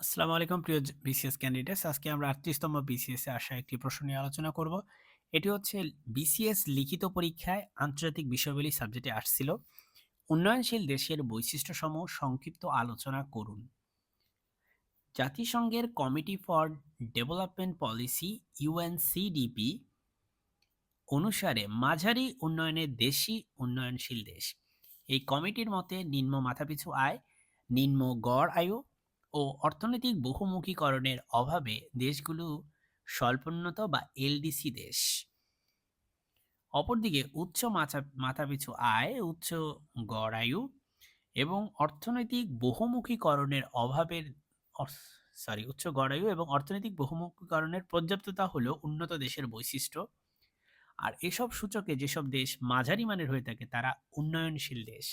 আসসালামু আলাইকুম প্রিয় বিসিএস ক্যান্ডিডেটস। আজকে আমরা ৩৮তম বিসিএস আসা একটি প্রশ্ন নিয়ে আলোচনা করব। এটি হচ্ছে বিসিএস লিখিত পরীক্ষায় আন্তর্জাতিক বিষয়গুলি সাবজেক্টে আসছিল। উন্নয়নশীল দেশের বৈশিষ্ট্যসমূহ সংক্ষিপ্ত আলোচনা করুন। জাতিসংঘের committee for development policy UNCDP অনুসারে মাঝারি উন্নয়নের দেশই উন্নয়নশীল দেশ। এই কমিটির মতে নিম্ন মাথাপিছু আয়, নিম্ন গড় আয়ু ও অর্থনৈতিক বহুমুখীকরণের অভাবে দেশগুলো স্বল্পোন্নত বা এলডিসি দেশ। অপরদিকে উচ্চ মাথা মাথাপিছু আয়, উচ্চ গড় আয়ু এবং অর্থনৈতিক বহুমুখীকরণের অভাবের সরি উচ্চ গড়ায়ু এবং অর্থনৈতিক বহুমুখীকরণের পর্যাপ্ততা হলো উন্নত দেশের বৈশিষ্ট্য। আর এসব সূচকে যেসব দেশ মাঝারি মানের হয়ে থাকে তারা উন্নয়নশীল দেশ।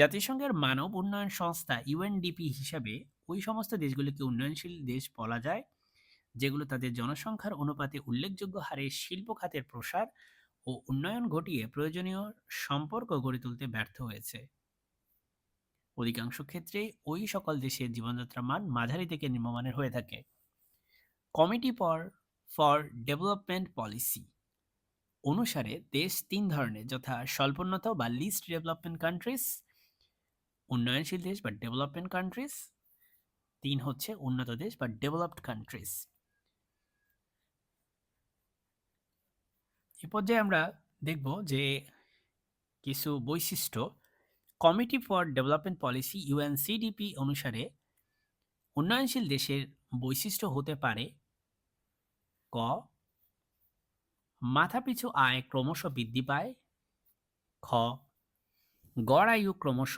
জাতিসংঘের মানব উন্নয়ন সংস্থা ইউএনডিপি হিসাবে ওই সমস্ত দেশগুলিকে উন্নয়নশীল দেশ বলা যায়, যেগুলো তাদের জনসংখ্যার অনুপাতে উল্লেখযোগ্য হারে শিল্প খাতের প্রসার ও উন্নয়ন ঘটিয়ে প্রয়োজনীয় সম্পর্ক গড়ে তুলতে ব্যর্থ হয়েছে। অধিকাংশ ক্ষেত্রে ওই সকল দেশের জীবনযাত্রার মান মাঝারি থেকে নিম্নমানের হয়ে থাকে। Committee for for development policy অনুসারে দেশ তিন ধরনের, যথা স্বল্পোন্নত বা লিস্ট ডেভেলপমেন্ট কান্ট্রিজ উন্নয়নশীল দেশ বা ডেভেলপমেন্ট কান্ট্রিজ তিন হচ্ছে উন্নত দেশ বা ডেভেলপড কান্ট্রিজ এ পর্যায়ে আমরা দেখব যে কিছু বৈশিষ্ট্য। Committee for development policy UNCDP অনুসারে উন্নয়নশীল দেশের বৈশিষ্ট্য হতে পারে ক, মাথাপিছু আয় ক্রমশ বৃদ্ধি পায়, খ, গড় আয়ু ক্রমশ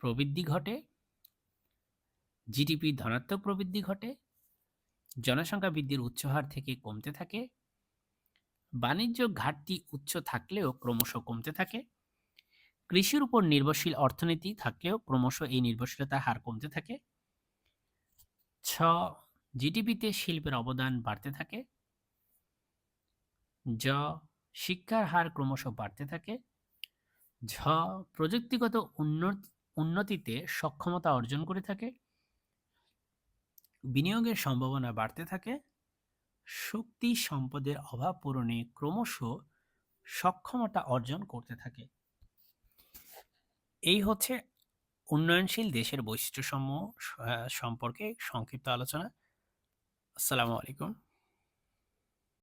প্রবৃদ্ধি ঘটে জিডিপি ধনাত্মক প্রবৃদ্ধি ঘটে, জনসংখ্যা বৃদ্ধির উচ্চ হার থেকে কমতে থাকে, বাণিজ্য ঘাটতি উচ্চ থাকলেও ক্রমশ কমতে থাকে, কৃষির উপর নির্ভরশীল অর্থনীতি থাকলেও ক্রমশ এই নির্ভরশীলতার হার কমতে থাকে, ছ জিডিপিতে শিল্পের অবদান বাড়তে থাকে, জ, শিক্ষার হার ক্রমশ বাড়তে থাকে, ঝ, প্রযুক্তিগত উন্নত উন্নতিতে সক্ষমতা অর্জন করে থাকে, বিনিয়োগের সম্ভাবনা বাড়তে থাকে, শক্তি সম্পদের অভাব পূরণে ক্রমশ সক্ষমতা অর্জন করতে থাকে। এই হচ্ছে উন্নয়নশীল দেশের বৈশিষ্ট্যসমূহ সম্পর্কে সংক্ষিপ্ত আলোচনা। আসসালামু আলাইকুম।